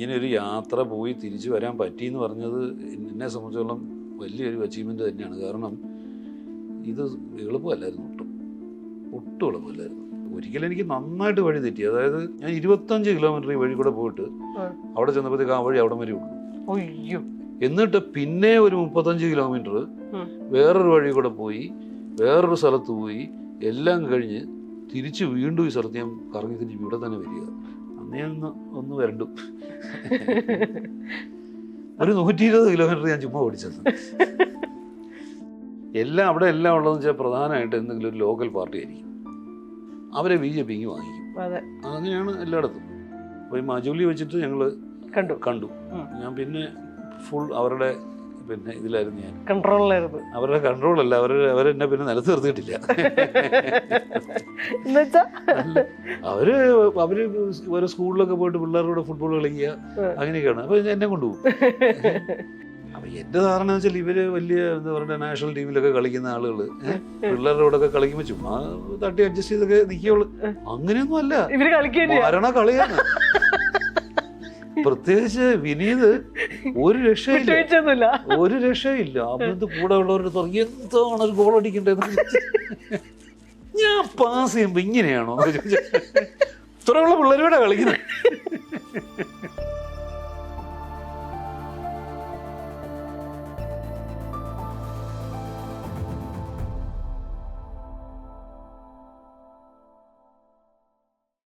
ഇങ്ങനെ ഒരു യാത്ര പോയി തിരിച്ചു വരാൻ പറ്റി എന്ന് പറഞ്ഞത് എന്നെ സംബന്ധിച്ചോളം വലിയൊരു അച്ചീവ്മെന്റ് തന്നെയാണ്. കാരണം ഇത് എളുപ്പമല്ലായിരുന്നു ഒട്ടും. ഒട്ടും എളുപ്പമല്ലായിരുന്നു. ഒരിക്കലും എനിക്ക് നന്നായിട്ട് വഴി തെറ്റി. അതായത് ഞാൻ ഇരുപത്തഞ്ച് കിലോമീറ്റർ ഈ വഴി കൂടെ പോയിട്ട് അവിടെ ചെന്നപ്പോഴത്തേക്ക് ആ വഴി അവിടെ വരെ ഉള്ളൂ എന്നിട്ട് പിന്നെ ഒരു മുപ്പത്തഞ്ച് കിലോമീറ്റർ വേറൊരു വഴി കൂടെ പോയി വേറൊരു സ്ഥലത്ത് പോയി എല്ലാം കഴിഞ്ഞ് തിരിച്ച് വീണ്ടും ഈ സ്ഥലത്ത് ഞാൻ കറങ്ങി തിരിച്ച് ഇവിടെ തന്നെ വരിക. ഞാൻ ഒന്ന് ഒന്ന് വരണ്ടു. ഒരു നൂറ്റി ഇരുപത് കിലോമീറ്റർ ഞാൻ ചുമ്മാ ഓടിച്ചത് എല്ലാം അവിടെ എല്ലാം ഉള്ളതെന്ന് വെച്ചാൽ പ്രധാനമായിട്ട് എന്തെങ്കിലും ഒരു ലോക്കൽ പാർട്ടി ആയിരിക്കും. അവരെ ബി ജെ പിക്ക് വാങ്ങിക്കും. അങ്ങനെയാണ് എല്ലായിടത്തും. അപ്പോൾ ഈ മജൂലി വെച്ചിട്ട് ഞങ്ങൾ കണ്ടു. കണ്ടു. ഞാൻ പിന്നെ ഫുൾ അവരുടെ പിന്നെ ഇതിലായിരുന്നു ഞാൻ. കൺട്രോളിലായിരുന്നു. അവരുടെ കൺട്രോളല്ല അവർ അവരെന്നെ പിന്നെ നിലത്ത് നിർത്തിയിട്ടില്ല. അവർ അവർ ഓരോ സ്കൂളിലൊക്കെ പോയിട്ട് പിള്ളേരുടെ ഫുട്ബോൾ കളിക്കുക. അങ്ങനെയൊക്കെയാണ്. അപ്പൊ എന്നെ കൊണ്ടുപോകും. അപ്പൊ എന്റെ ധാരണ എന്ന് വെച്ചാൽ ഇവർ വലിയ എന്താ പറയുക നാഷണൽ ടീമിലൊക്കെ കളിക്കുന്ന ആളുകൾ പിള്ളേരുടെ കൂടെ ഒക്കെ കളിക്കുമ്പോൾ ചുമ്മാ തട്ടി അഡ്ജസ്റ്റ് ചെയ്തൊക്കെ നിൽക്കുള്ളൂ അങ്ങനെയൊന്നും അല്ല. ഇവർ കളിക്കാൻ കളിയാണ്. പ്രത്യേകിച്ച് വിനീത് ഒരു രക്ഷയില്ല. ഒരു രക്ഷയില്ല. അവിടുത്തെ കൂടെ ഉള്ളവരുടെ തുടങ്ങി എന്താണ് ഒരു ഗോൾ അടിക്കേണ്ടത് ഞാൻ പാസ് ചെയ്യുമ്പോ ഇങ്ങനെയാണോ? ഇത്രയുള്ള പിള്ളേരോടെ കളിക്കുന്നത്